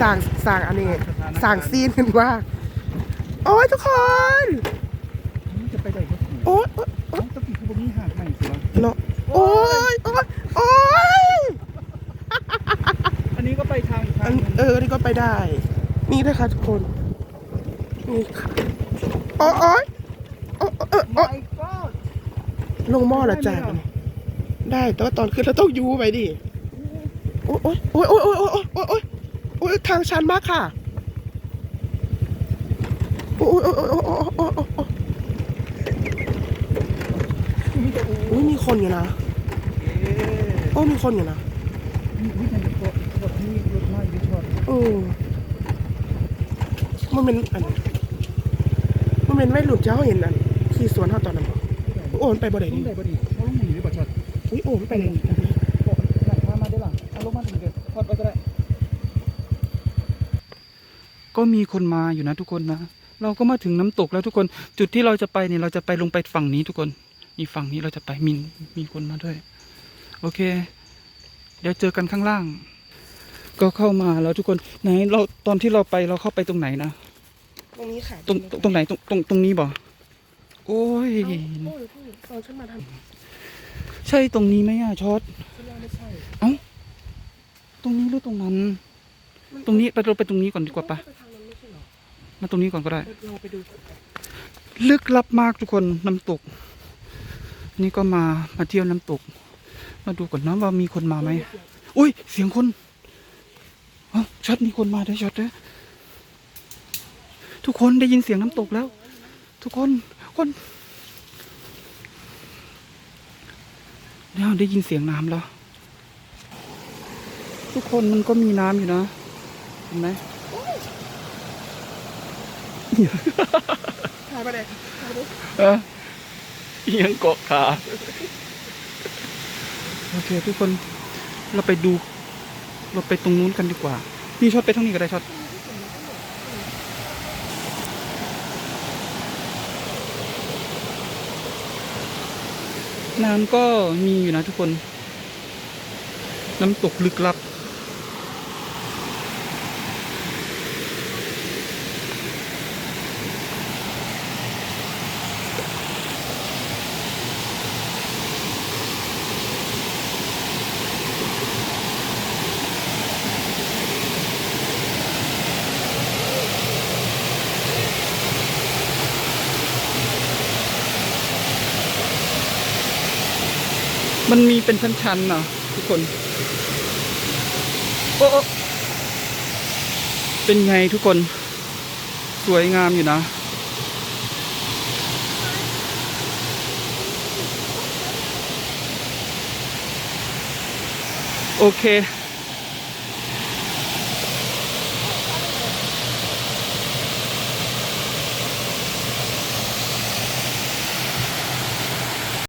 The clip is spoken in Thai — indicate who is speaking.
Speaker 1: สั่งสั่งอันนี้สั่งซีนกันว่า โอ้ยทุกคน
Speaker 2: จะไปได้ก็ถูก
Speaker 1: โอ้ยโอ๊ย
Speaker 2: เอ้าตะกี้คือบ่มีหาดใหม่สิวะ
Speaker 1: เนาะโอ้ยโอ้ยโอ้ย
Speaker 2: อันนี้ก็ไปทางอีก
Speaker 1: อั
Speaker 2: ทาง
Speaker 1: น
Speaker 2: หนึ่ง
Speaker 1: เออ นี่ก็ไปได้ นี่นะคะทุกคนนี่ค่ะโอ้ยโอ้ยโอ้ยเออโอ้ย
Speaker 2: My God
Speaker 1: ลงหม้อละจ้ะได้แต่ว่าตอนขึ้นเราต้องยูไปดิ โอ้ยโอ้ยโอ้ยโอ้ยโอ้ยโอ้ยโอ้ยโอ้ย้ยทางชันมากค่ะโอ้ยโอ้ยโอ้ยโอ้ยโอ้ยโอ้ย
Speaker 2: มี
Speaker 1: คนอยู่นะโอ้ยมีคนอยู่นะ
Speaker 2: โอ้
Speaker 1: มันเป็นอันมันเป็นไม่หลุดเจ้าเห็นอันที่สวนเขาตอนนั้นโอ้โไไน
Speaker 2: ไปบ่ได้เขอุ้
Speaker 1: ยโอ้ไปเลย
Speaker 2: บอกมาได้หลังเอาลงมาถึงเกิดพอไปก็ได้ ก็มีคนมาอยู่นะทุกคนนะ เราก็มาถึงน้ำตกแล้วทุกคน จุดที่เราจะไปเนี่ยเราจะไปลงไปฝั่งนี้ทุกคนนี่ฝั่งนี้เราจะไปมีมีคนมาด้วย โอเค เดี๋ยวเจอกันข้างล่าง ก็เข้ามาแล้วทุกคนไหนเราตอนที่เราไปเราเข้าไปตรงไหนนะ
Speaker 1: ตรงนี้ค่ะ
Speaker 2: ตรงตรงตรงไหนตรงตรงตรงนี้บ่โอ้ย
Speaker 1: เอ้าโอ้ยโอ้ยตอนฉันมาทำ
Speaker 2: ใช่ตรงนี้ไหมอะชอต
Speaker 1: ฉันว่าไม่ใช่
Speaker 2: ตรงนี้หรือตรงนั้น ตรงนี้ไปเราไปตรงนี้ก่อนดีกว่าปะมาตรงนี้ก่อนก็ได้
Speaker 1: เราไปดู
Speaker 2: ลึกลับมากทุกคนน้ำตก นี่ก็มามาเที่ยวน้ำตก มาดูก่อนนะว่ามีคนมาไหมอุ้ยเสียงคนเอ้าช็อตมีคนมาด้วยช็อตด้วยทุกคนได้ยินเสียงน้ำตกแล้ว ทุกคนคนเดี๋ยวได้ยินเสียงน้ำแล้ว ทุกคนมันก็มีน้ำอยู่นะ เห็นไหม
Speaker 1: ถ่ายไปเลยถ่ายไปเลย
Speaker 2: เออเอียงเกาะขาโอเค ทุกคนเราไปดู เราไปตรงนู้นกันดีกว่าพี่ช็อตไปทางนี้ก็ได้ช็อตน้ำก็มีอยู่นะทุกคน น้ำตกลึกลับ มันมีเป็นชั้นๆนะทุกคนโอ้โอ้เป็นไงทุกคน สวยงามอยู่นะ โอเค